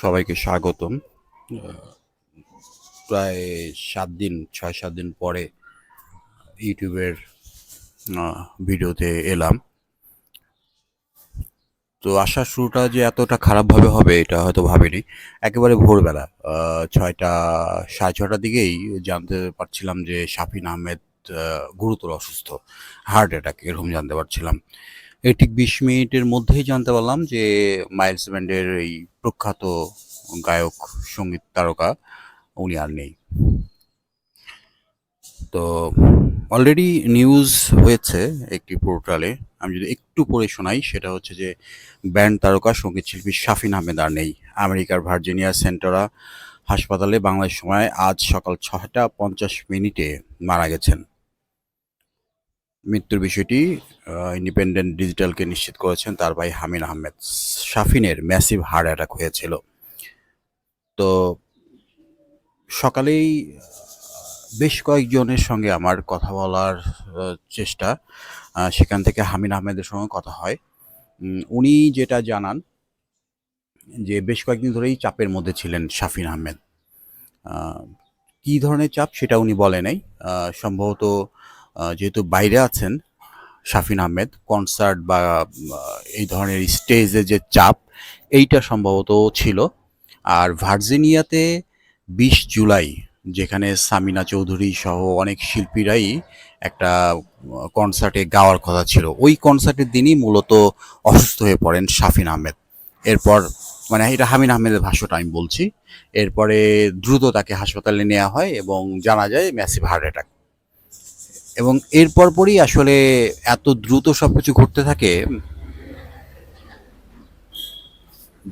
সবাইকে স্বাগতম। প্রায় সাত দিন, ছয়, সাত দিন পরে ইউটিউবের ভিডিওতে এলাম। তো আসার শুরুটা যে এতটা খারাপভাবে হবে এটা হয়তো ভাবিনি। একেবারে ভোরবেলা ছয়টা, সাড়ে ছটার দিকেই জানতে পারছিলাম যে শাফিন আহমেদ গুরুতর অসুস্থ, হার্ট অ্যাটাক, এরকম জানতে পারছিলাম। ঠিক বিশ মিনিটের মধ্যেই জানতে পারলাম যে মাইলস ব্যান্ডের এই প্রখ্যাত গায়ক, সংগীত তারকা উনি আর নেই। তো অলরেডি নিউজ হয়েছে একটি পোর্টালে আমি যদি একটু পড়ে শোনাই, সেটা হচ্ছে যে ব্যান্ড তারকা, সংগীত শিল্পী শাফিন আহমেদ আর নেই। আমেরিকার ভার্জিনিয়া সেন্টারা হাসপাতালে বাংলাদেশ সময় আজ সকাল ছয়টা পঞ্চাশ মিনিটে মারা গেছেন। মৃত্যুর বিষয়টি ইন্ডিপেন্ডেন্ট ডিজিটালকে নিশ্চিত করেছেন তার ভাই হামিন আহমেদ শাফিনের ম্যাসিভ হার্ট অ্যাটাক হয়েছিল। তো সকালেই বেশ কয়েকজনের সঙ্গে আমার কথা বলার চেষ্টা সেখান থেকে হামিন আহমেদের সঙ্গে কথা হয়। উনি যেটা জানান যে বেশ কয়েকদিন ধরেই চাপের মধ্যে ছিলেন শাফিন আহমেদ। আহ, কী ধরনের চাপ সেটা উনি বলে নাই। সম্ভবত যেহেতু বাইরে আছেন, শাফিন আহমেদ কনসার্ট বা এই ধরনের স্টেজে যে চাপ, এইটা সম্ভবত ছিল। আর ভার্জিনিয়াতে বিশ জুলাই, যেখানে সামিনা চৌধুরী সহ অনেক শিল্পীরাই একটা কনসার্টে গাওয়ার কথা ছিল। ওই কনসার্টের দিনই মূলত অসুস্থ হয়ে পড়েন শাফিন আহমেদ। এরপর মানে এটা হামিন আহমেদের ভাষ্যটা আমি বলছি। এরপরে দ্রুত তাকে হাসপাতালে নেওয়া হয় এবং জানা যায় ম্যাসিভ হার্ট অ্যাটাক এবং এরপর পরই আসলে এত দ্রুত সবকিছু ঘটতে থাকে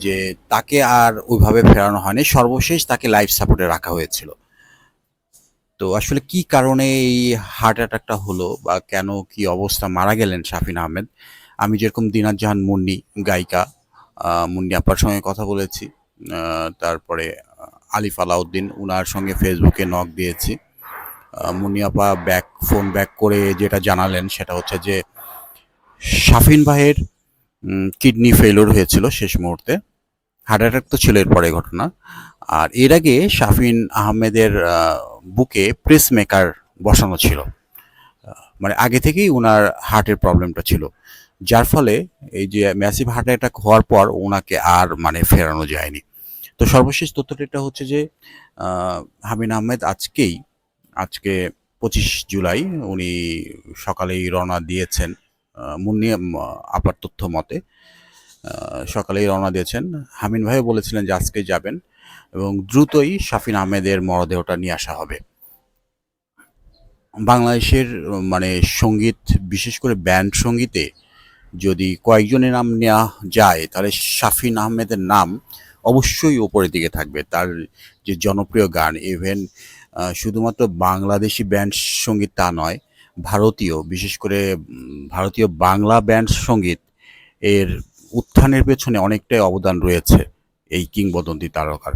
যে তাকে আর ওইভাবে ফেরানো হয়নি। সর্বশেষ তাকে লাইফ সাপোর্টে রাখা হয়েছিল। তো আসলে কি কারণে এই হার্ট অ্যাটাকটা হলো বা কেন কি অবস্থা মারা গেলেন শাফিন আহমেদ? আমি যেরকম দিনাজ জাহান মুন্নি গায়িকা মুন্নি আপার সঙ্গে কথা বলেছি তারপরে আলিফ আলাউদ্দিন উনার সঙ্গে ফেসবুকে নক দিয়েছি। আপা ব্যাক ফোন ব্যাক করে যেটা জানালেন সেটা হচ্ছে যে, শাফিন ভাইয়ের কিডনি ফেলোর হয়েছিল শেষ মুহূর্তে। হার্ট অ্যাটাক তো ছিল এরপরে ঘটনা। আর এর আগে শাফিন আহমেদের বুকে প্রেস মেকার বসানো ছিল। মানে আগে থেকেই ওনার হার্টের প্রবলেমটা ছিল। যার ফলে এই যে ম্যাসিভ হার্ট অ্যাটাক হওয়ার পর ওনাকে আর মানে ফেরানো যায়নি। তো সর্বশেষ তথ্যটা হচ্ছে যে হামিন আহমেদ আজকেই আজকে পঁচিশ জুলাই, উনি সকালেই রওনা দিয়েছেন মুন্নি আপার তথ্য মতে সকালেই রওনা দিয়েছেন। হামিন ভাইও বলেছিলেন যে আজকে যাবেন এবং দ্রুতই শাফিন আহমেদের মরদেহটা নিয়ে আসা হবে। বাংলাদেশের মানে সংগীত, বিশেষ করে ব্যান্ড সঙ্গীতে যদি কয়েকজনের নাম নেওয়া যায়, তাহলে শাফিন আহমেদের নাম অবশ্যই ওপরের দিকে থাকবে। তার যে জনপ্রিয় গান ইভেন শুধুমাত্র বাংলাদেশি ব্যান্ড সংগীত তা নয়, ভারতীয়, বিশেষ করে ভারতীয় বাংলা ব্যান্ড সংগীত এর উত্থানের পেছনে অনেকটাই অবদান রয়েছে এই কিংবদন্তি তারকার।